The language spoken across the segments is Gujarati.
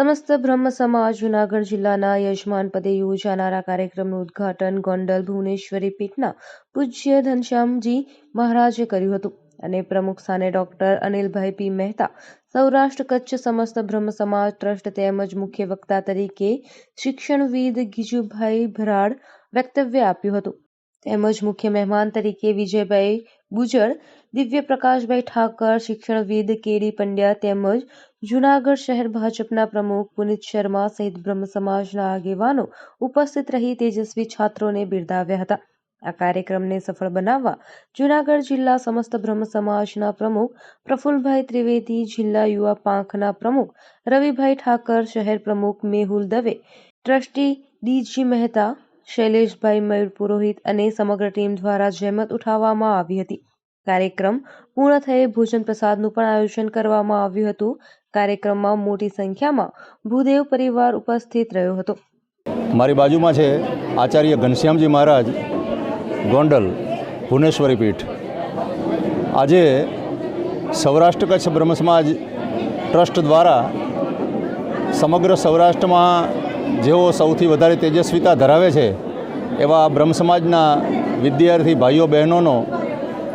સમસ્ત બ્રહ્મ સમાજ જુનાગઢ જિલ્લાના યજમાન પદે યોજાનારા કાર્યક્રમનું ઉદ્ઘાટન ગોંડલ ભુવનેશ્વરી પીઠના પૂજ્ય ઘનશ્યામજી મહારાજે કર્યું હતું અને પ્રમુખ સ્થાને ડોક્ટર અનિલભાઈ પી મહેતા, સૌરાષ્ટ્ર કચ્છ સમસ્ત બ્રહ્મ સમાજ ટ્રસ્ટ તેમજ મુખ્ય વક્તા તરીકે શિક્ષણવિદ ગીજુભાઈ ભરાડ વક્તવ્ય આપ્યું હતું. તેમજ મુખ્ય મહેમાન તરીકે વિજયભાઈ ગુજર દિવ્ય પ્રકાશભાઈ ઠાકર, શિક્ષણવિદ કેડી પંડ્યા તેમજ જૂનાગઢ શહેર ભાજપના પ્રમુખ પુનિત શર્મા સહિત બ્રહ્મ સમાજના આગેવાનો ઉપસ્થિત રહી તેજસ્વી છાત્રોને બિરદાવ્યા હતા. આ કાર્યક્રમને સફળ બનાવવા જૂનાગઢ જિલ્લા સમસ્ત બ્રહ્મ સમાજના પ્રમુખ પ્રફુલભાઈ ત્રિવેદી, જિલ્લા યુવા પાંખના પ્રમુખ રવિભાઈ ઠાકર, શહેર પ્રમુખ મેહુલ દવે, ટ્રસ્ટી ડીજી મહેતા, શૈલેષભાઈ મયુર પુરોહિત અને સમગ્ર ટીમ દ્વારા જહેમત ઉઠાવવામાં આવી હતી. કાર્યક્રમ પૂર્ણ થયે ભોજન પ્રસાદનું પણ આયોજન કરવામાં આવ્યું હતું. કાર્યક્રમમાં મોટી સંખ્યામાં ભૂદેવ પરિવાર ઉપસ્થિત રહ્યો હતો. મારી બાજુમાં છે આચાર્ય ઘનશ્યામજી મહારાજ, ગોંડલ, ભુવનેશ્વરી પીઠ. આજે સૌરાષ્ટ્ર કચ્છ બ્રહ્મ સમાજ ટ્રસ્ટ દ્વારા સમગ્ર સૌરાષ્ટ્રમાં જેઓ સૌથી વધારે તેજસ્વીતા ધરાવે છે એવા બ્રહ્મ સમાજના વિદ્યાર્થી ભાઈઓ બહેનોનો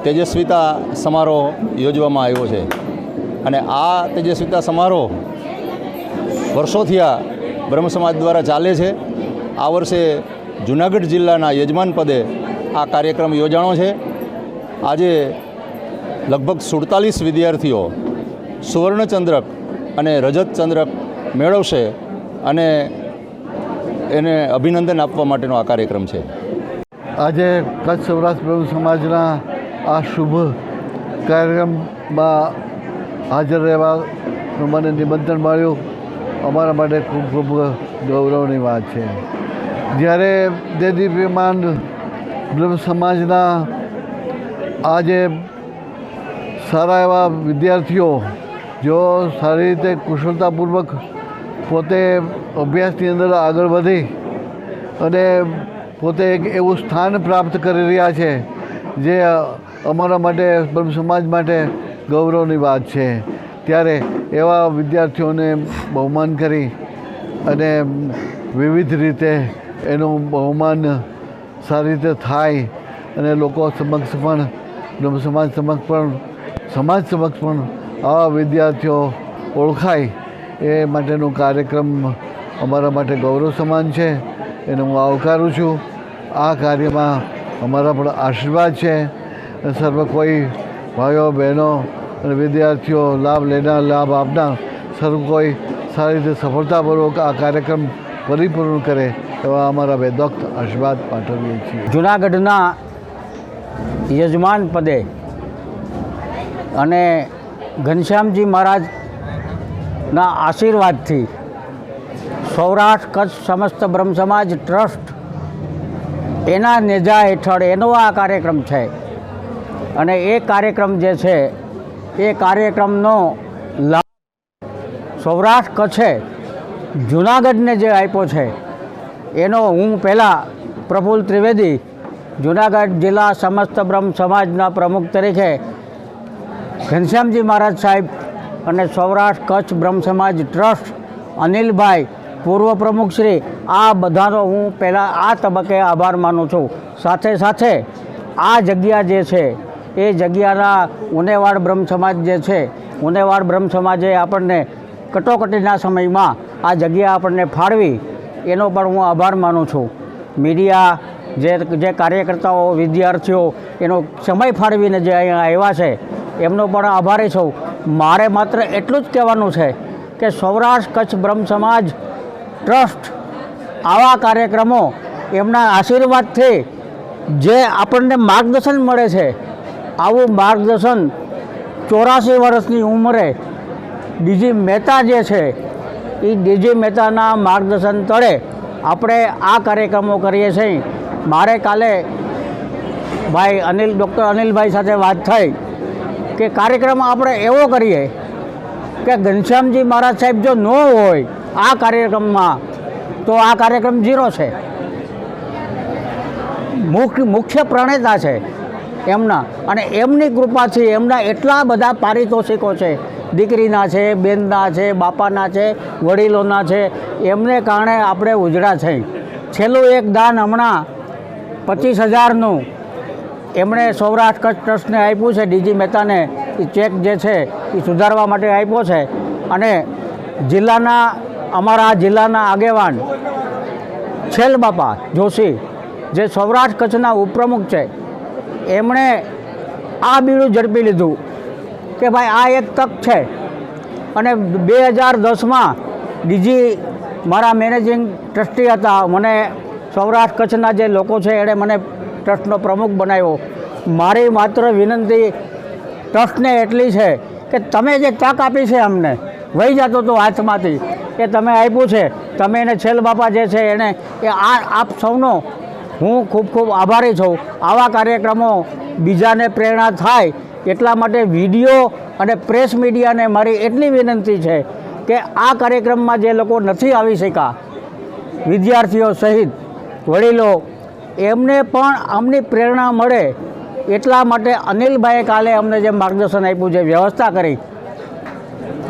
તેજસ્વીતા સમારોહ યોજવામાં આવ્યો છે. અને આ તેજસ્વીતા સમારોહ વર્ષોથી આ બ્રહ્મ સમાજ દ્વારા ચાલે છે. આ વર્ષે જુનાગઢ જિલ્લાના યજમાન પદે આ કાર્યક્રમ યોજાણો છે. આજે લગભગ સુડતાલીસ વિદ્યાર્થીઓ સુવર્ણચંદ્રક અને રજત ચંદ્રક મેળવશે અને એને અભિનંદન આપવા માટેનો આ કાર્યક્રમ છે. આજે કચ્છ સૌરાષ્ટ્ર બ્રહ્મ સમાજના આ શુભ કાર્યક્રમમાં હાજર રહેવાનું મને નિમંત્રણ મળ્યું. અમારા માટે ખૂબ ખૂબ ગૌરવની વાત છે. જ્યારે દેદીપ્યમાન બ્રહ્મ સમાજના આજે સારા એવા વિદ્યાર્થીઓ જો સારી રીતે કુશળતાપૂર્વક પોતે અભ્યાસની અંદર આગળ વધી અને પોતે એક એવું સ્થાન પ્રાપ્ત કરી રહ્યા છે, જે અમારા માટે સમાજ માટે ગૌરવની વાત છે. ત્યારે એવા વિદ્યાર્થીઓને બહુમાન કરી અને વિવિધ રીતે એનું બહુમાન સારી રીતે થાય અને લોકો સમક્ષ પણ સમાજ સમક્ષ પણ, સમાજ સમક્ષ પણ આવા વિદ્યાર્થીઓ ઓળખાય એ માટેનો કાર્યક્રમ અમારા માટે ગૌરવ સમાન છે. એને હું આવકારું છું. આ કાર્યમાં અમારા પણ આશીર્વાદ છે. સર્વ કોઈ ભાઈઓ, બહેનો અને વિદ્યાર્થીઓ લાભ લેનાર, લાભ આપનાર સર્વ કોઈ સારી રીતે સફળતાપૂર્વક આ કાર્યક્રમ પરિપૂર્ણ કરે એવા અમારા વેદોક્ત આશીર્વાદ પાઠવીએ છીએ. જુનાગઢના યજમાન પદે અને ઘનશ્યામજી મહારાજના આશીર્વાદથી સૌરાષ્ટ્ર, કચ્છ સમસ્ત બ્રહ્મ સમાજ ટ્રસ્ટ એના નેજા હેઠળ એનો આ કાર્યક્રમ છે. અને એ કાર્યક્રમ જે છે, એ કાર્યક્રમનો લાભ સૌરાષ્ટ્ર કચ્છે જુનાગઢને જે આપ્યો છે, એનો હું પહેલાં પ્રફુલ ત્રિવેદી જુનાગઢ જિલ્લા સમસ્ત બ્રહ્મ સમાજના પ્રમુખ તરીકે ઘનશ્યામજી મહારાજ સાહેબ અને સૌરાષ્ટ્ર કચ્છ બ્રહ્મ સમાજ ટ્રસ્ટ અનિલભાઈ પૂર્વ પ્રમુખશ્રી આ બધાનો હું પહેલાં આ તબક્કે આભાર માનું છું. સાથે સાથે આ જગ્યા જે છે એ જગ્યાના ઉનેવાડ બ્રહ્મ સમાજ જે છે, ઉનેવાડ બ્રહ્મ સમાજે આપણને કટોકટીના સમયમાં આ જગ્યા આપણને ફાળવી. એનો પણ હું આભાર માનું છું. મીડિયા જે જે કાર્યકર્તાઓ, વિદ્યાર્થીઓ એનો સમય ફાળવીને જે અહીંયા આવ્યા છે, એમનો પણ આભારી છું. મારે માત્ર એટલું જ કહેવાનું છે કે સૌરાષ્ટ્ર કચ્છ બ્રહ્મ સમાજ ટ્રસ્ટ આવા કાર્યક્રમો એમના આશીર્વાદથી જે આપણને માર્ગદર્શન મળે છે આવું માર્ગદર્શન ચોરાસી વર્ષની ઉંમરે ડીજી મહેતા જે છે એ ડીજી મહેતાના માર્ગદર્શન તળે આપણે આ કાર્યક્રમો કરીએ છીએ. મારે કાલે ભાઈ અનિલ, ડૉક્ટર અનિલભાઈ સાથે વાત થઈ કે કાર્યક્રમ આપણે એવો કરીએ કે ઘનશ્યામજી મહારાજ સાહેબ જો ન હોય આ કાર્યક્રમમાં, તો આ કાર્યક્રમ ઝીરો છે. મુખ્ય મુખ્ય પ્રણેતા છે. એમના. અને એમની કૃપાથી એમના એટલા બધા પારિતોષિકો છે. દીકરીના છે, બેનના છે, બાપાના છે, વડીલોના છે. એમને કારણે આપણે ઉજળા થઈ. છેલ્લું એક દાન હમણાં પચીસ હજારનું એમણે સૌરાષ્ટ્ર કચ્છ ટ્રસ્ટને આપ્યું છે, ડીજી મહેતાને. એ ચેક જે છે એ સુધારવા માટે આપ્યો છે. અને જિલ્લાના, અમારા જિલ્લાના આગેવાન છેલ બાપા જોશી, જે સૌરાષ્ટ્ર કચ્છના ઉપપ્રમુખ છે એમણે આ બીડું ઝડપી લીધું કે ભાઈ આ એક તક છે. અને બે હજાર દસમાં બીજી મારા મેનેજિંગ ટ્રસ્ટી હતા. મને સૌરાષ્ટ્ર કચ્છના જે લોકો છે એણે મને ટ્રસ્ટનો પ્રમુખ બનાવ્યો. મારી માત્ર વિનંતી, ટ્રસ્ટને એટલી છે કે તમે જે તક આપી છે અમને, વહી જતો હતો હાથમાંથી એ તમે આપ્યું છે. તમે એને છેલ બાપા જે છે એને, એ આ, આપ સૌનો હું ખૂબ ખૂબ આભારી છું. આવા કાર્યક્રમો બીજાને પ્રેરણા થાય એટલા માટે વીડિયો અને પ્રેસ મીડિયાને મારી એટલી વિનંતી છે કે આ કાર્યક્રમમાં જે લોકો નથી આવી શક્યા, વિદ્યાર્થીઓ સહિત, વડીલો, એમને પણ અમની પ્રેરણા મળે એટલા માટે અનિલભાઈએ કાલે અમને જે માર્ગદર્શન આપ્યું છે વ્યવસ્થા કરી,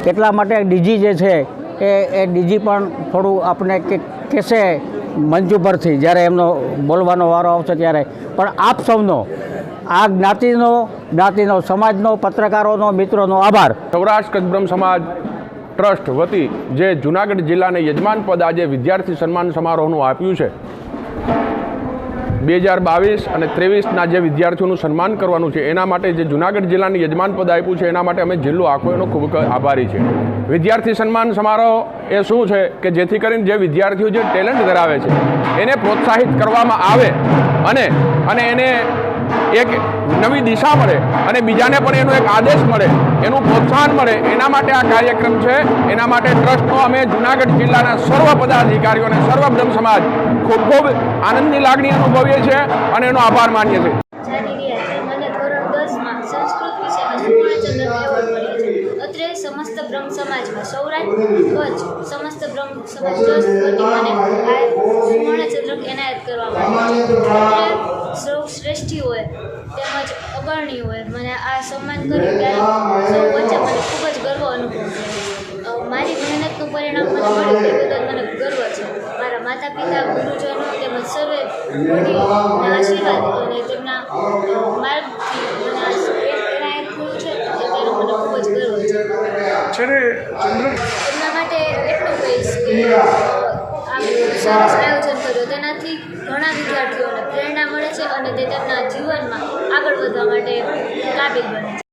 એટલા માટે ડીજી જે છે એ એ ડીજી પણ થોડું આપણે કહેશે મંચ ઉપરથી જ્યારે એમનો બોલવાનો વારો આવશે ત્યારે. પણ આપ સૌનો, આ જ્ઞાતિનો જ્ઞાતિનો, સમાજનો, પત્રકારોનો, મિત્રોનો આભાર. સૌરાષ્ટ્ર કચ્છ સમાજ ટ્રસ્ટ વતી જે જુનાગઢ જિલ્લાને યજમાન પદ આજે વિદ્યાર્થી સન્માન સમારોહનું આપ્યું છે. બે હજાર બાવીસ અને ત્રેવીસના જે વિદ્યાર્થીઓનું સન્માન કરવાનું છે, એના માટે જે જુનાગઢ જિલ્લાને યજમાન પદ આપ્યું છે, એના માટે અમે જિલ્લો આખો એનો ખૂબ આભારી છે. વિદ્યાર્થી સન્માન સમારોહ એ શું છે કે જેથી કરીને જે વિદ્યાર્થીઓ જે ટેલેન્ટ ધરાવે છે, એને પ્રોત્સાહિત કરવામાં આવે અને અને એને એક નવી દિશા મળે અને બીજાને પણ એનો એક આદેશ મળે, એનું પ્રોત્સાહન મળે, એના માટે આ કાર્યક્રમ છે. એના માટે ટ્રસ્ટનો અમે જુનાગઢ જિલ્લાના સર્વ પદાધિકારીઓને સર્વ બ્રહ્મ સમાજ ખૂબ ખૂબ આનંદની લાગણી અનુભવીએ છીએ અને એનો આભાર માનીએ છીએ. અત્રે સમસ્ત બ્રહ્મ સમાજમાં સૌરાષ્ટ્ર કચ્છ સમસ્ત બ્રહ્મ સમાજ સુવર્ણચંદ્રક એનાયત કરવામાં આવ્યો છે અત્રે હોય, તેમજ તેમજ હોય. મને આ સન્માન કર્યું ત્યારે સૌ વચ્ચે મને ખૂબ જ ગર્વ અનુભવ થયો. મારી મહેનતનું પરિણામ મને મળ્યું તે બદલ મને ગર્વ છે. માતા પિતા ગુરુજનો તેમજ સર્વે વડીલોના આશીર્વાદ અને તેમના માર્ગ છે તેનો મને ખૂબ જ ગર્વ છે. એમના માટે એટલું કહીશ કે સરસ આયોજન કર્યું. તેનાથી ઘણા વિદ્યાર્થીઓને પ્રેરણા મળે છે અને તે તેમના જીવનમાં આગળ વધવા માટે કાબિલ બને છે.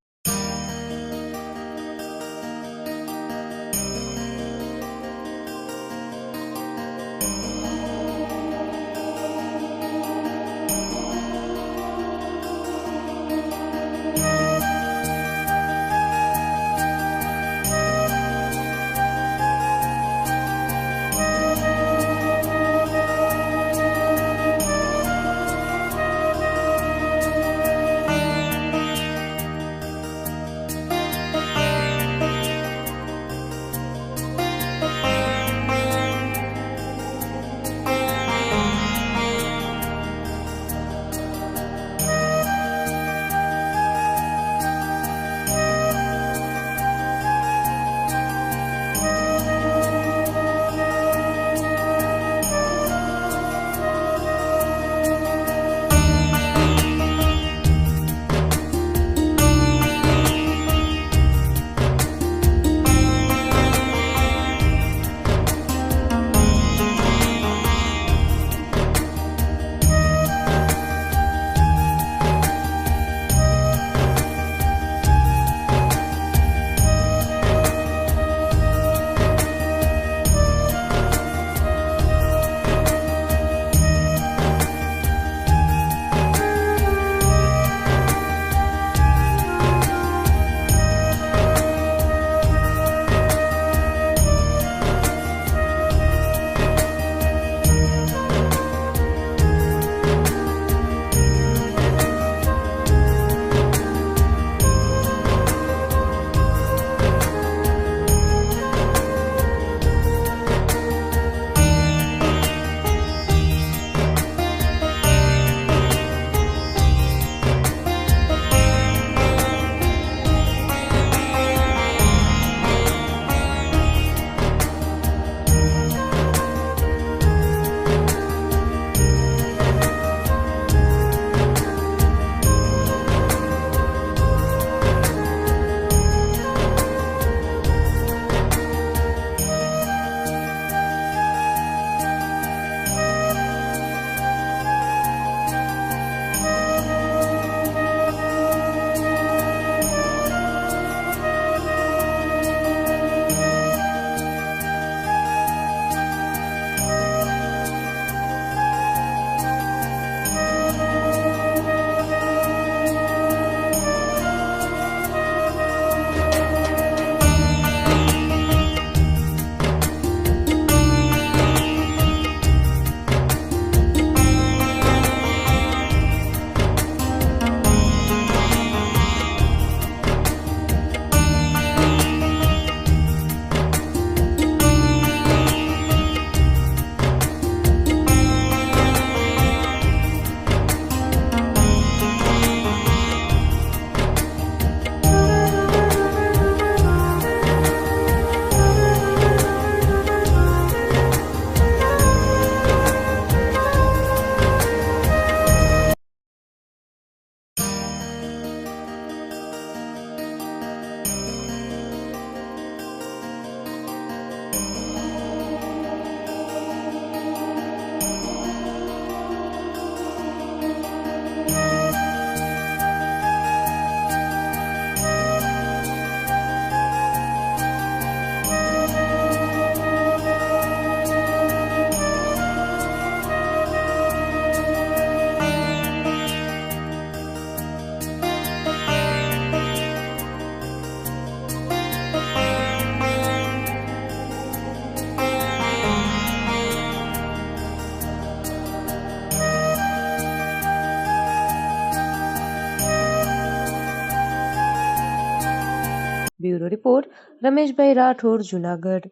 રિપોર્ટ રમેશભાઈ રાઠોડ જુનાગઢ.